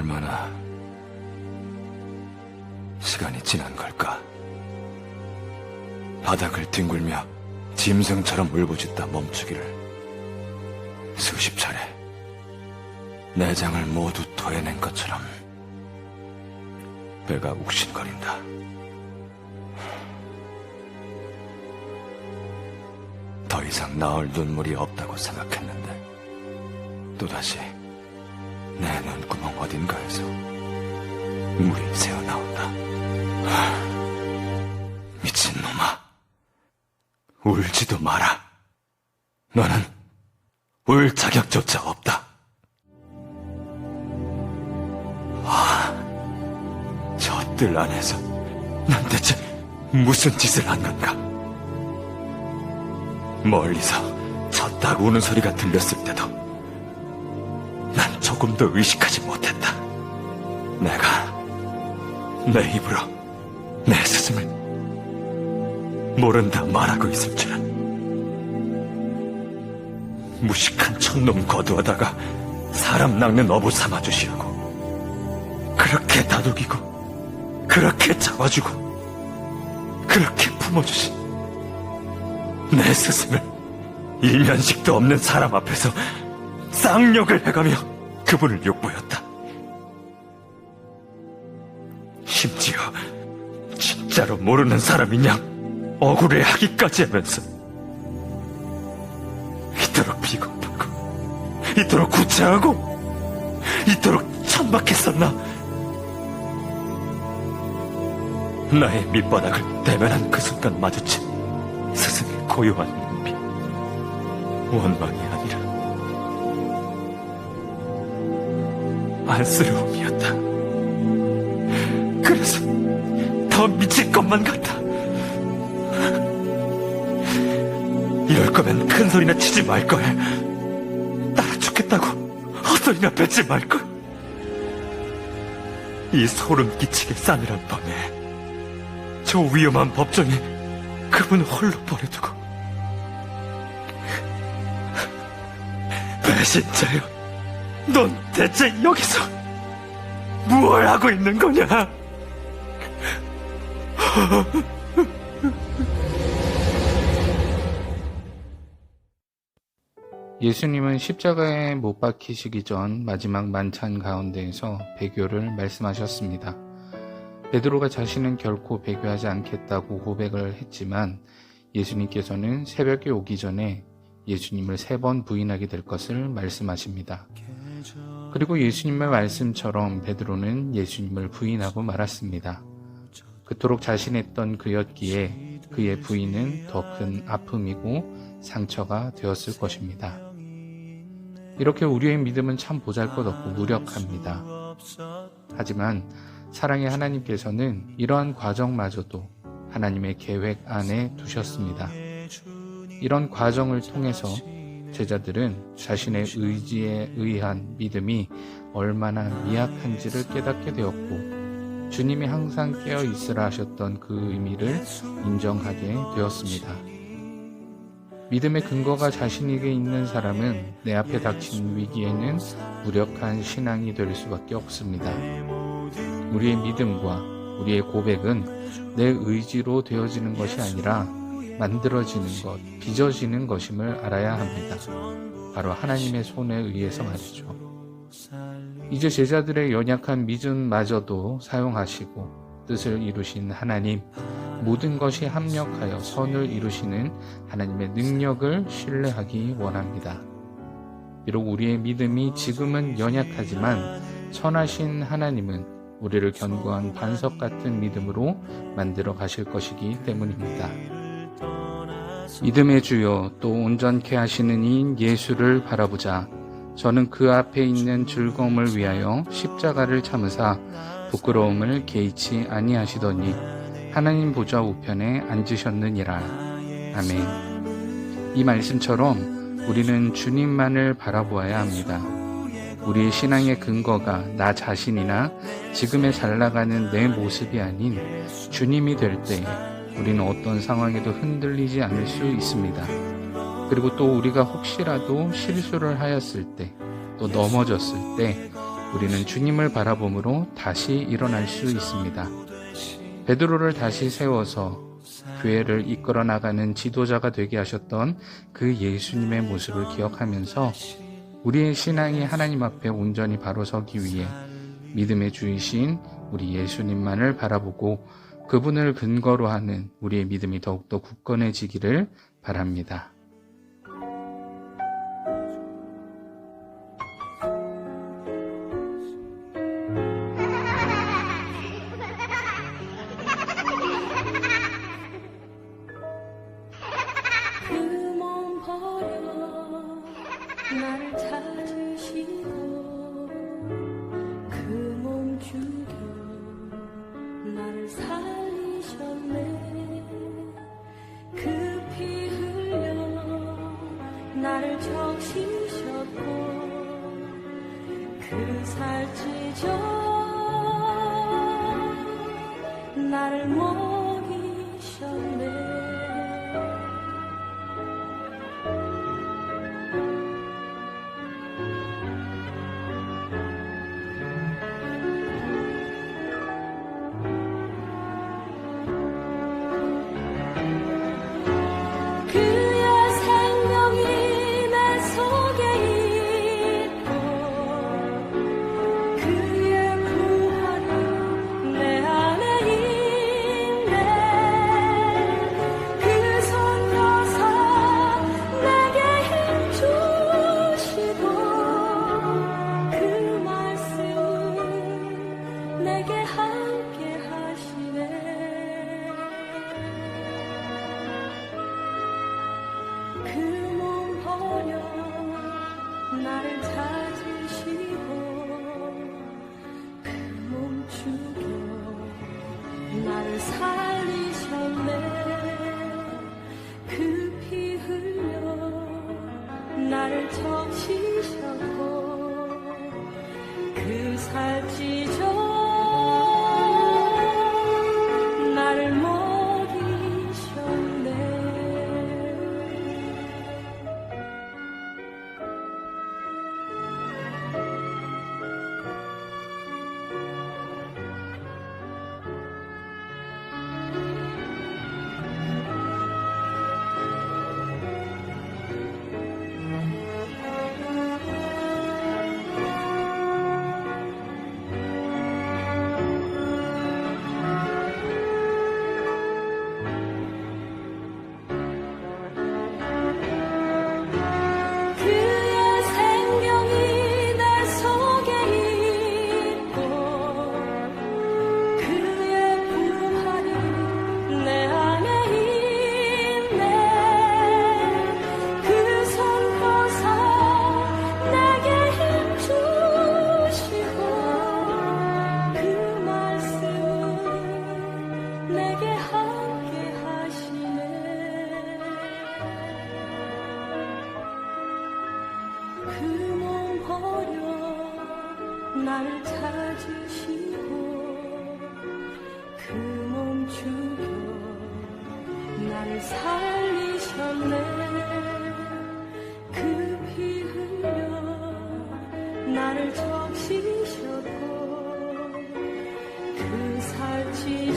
얼마나 시간이 지난 걸까? 바닥을 뒹굴며 짐승처럼 울부짖다 멈추기를 수십 차례 내장을 모두 토해낸 것처럼 배가 욱신거린다. 더 이상 나올 눈물이 없다고 생각했는데 또다시 내 눈구멍 어딘가에서 물이 새어나온다. 하, 미친놈아. 울지도 마라. 너는 울 자격조차 없다. 아, 저뜰 안에서 난 대체 무슨 짓을 한 건가? 멀리서 졌다 우는 소리가 들렸을 때도 난 조금도 의식하지 못했다. 내가 내 입으로 내 스승을 모른다 말하고 있을 줄은 무식한 촌놈 거두어다가 사람 낚는 어부 삼아주시려고 그렇게 다독이고 그렇게 잡아주고 그렇게 품어주신 내 스승을 일면식도 없는 사람 앞에서 쌍욕을 해가며 그분을 욕보였다. 심지어 진짜로 모르는 사람인 양 억울해하기까지 하면서 이토록 비겁하고 이토록 구차하고 이토록 천박했었나? 나의 밑바닥을 대면한 그 순간 마주친 스승의 고요한 눈빛 원망이 아니라 안쓰러움이었다. 그래서 더 미칠 것만 같아. 이럴 거면 큰 소리나 치지 말걸. 따라 죽겠다고 헛소리나 뱉지 말걸. 이 소름 끼치게 싸늘한 밤에 저 위험한 법정에 그분 홀로 버려두고 배신자여 넌 대체 여기서 무얼 하고 있는 거냐? 예수님은 십자가에 못 박히시기 전 마지막 만찬 가운데에서 배교를 말씀하셨습니다. 베드로가 자신은 결코 배교하지 않겠다고 고백을 했지만 예수님께서는 새벽에 오기 전에 예수님을 세 번 부인하게 될 것을 말씀하십니다. 그리고 예수님의 말씀처럼 베드로는 예수님을 부인하고 말았습니다. 그토록 자신했던 그였기에 그의 부인은 더 큰 아픔이고 상처가 되었을 것입니다. 이렇게 우리의 믿음은 참 보잘것없고 무력합니다. 하지만 사랑의 하나님께서는 이러한 과정마저도 하나님의 계획 안에 두셨습니다. 이런 과정을 통해서 제자들은 자신의 의지에 의한 믿음이 얼마나 미약한지를 깨닫게 되었고 주님이 항상 깨어 있으라 하셨던 그 의미를 인정하게 되었습니다. 믿음의 근거가 자신에게 있는 사람은 내 앞에 닥친 위기에는 무력한 신앙이 될 수밖에 없습니다. 우리의 믿음과 우리의 고백은 내 의지로 되어지는 것이 아니라 만들어지는 것, 빚어지는 것임을 알아야 합니다. 바로 하나님의 손에 의해서 말이죠. 이제 제자들의 연약한 믿음마저도 사용하시고 뜻을 이루신 하나님, 모든 것이 합력하여 선을 이루시는 하나님의 능력을 신뢰하기 원합니다. 비록 우리의 믿음이 지금은 연약하지만 선하신 하나님은 우리를 견고한 반석 같은 믿음으로 만들어 가실 것이기 때문입니다. 믿음의 주요 또 온전케 하시는 이인 예수를 바라보자. 저는 그 앞에 있는 즐거움을 위하여 십자가를 참으사 부끄러움을 개의치 아니하시더니 하나님 보좌 우편에 앉으셨느니라. 아멘. 이 말씀처럼 우리는 주님만을 바라보아야 합니다. 우리의 신앙의 근거가 나 자신이나 지금의 잘 나가는 내 모습이 아닌 주님이 될 때에 우리는 어떤 상황에도 흔들리지 않을 수 있습니다. 그리고 또 우리가 혹시라도 실수를 하였을 때, 또 넘어졌을 때, 우리는 주님을 바라봄으로 다시 일어날 수 있습니다. 베드로를 다시 세워서 교회를 이끌어 나가는 지도자가 되게 하셨던 그 예수님의 모습을 기억하면서 우리의 신앙이 하나님 앞에 온전히 바로 서기 위해 믿음의 주이신 우리 예수님만을 바라보고 그분을 근거로 하는 우리의 믿음이 더욱더 굳건해지기를 바랍니다. 그살 그몸 버려. 나를 찾으시고 그 몸 죽여. 나를 살리셨네. 그 피 흘려 나를 적시셨고 그 살찌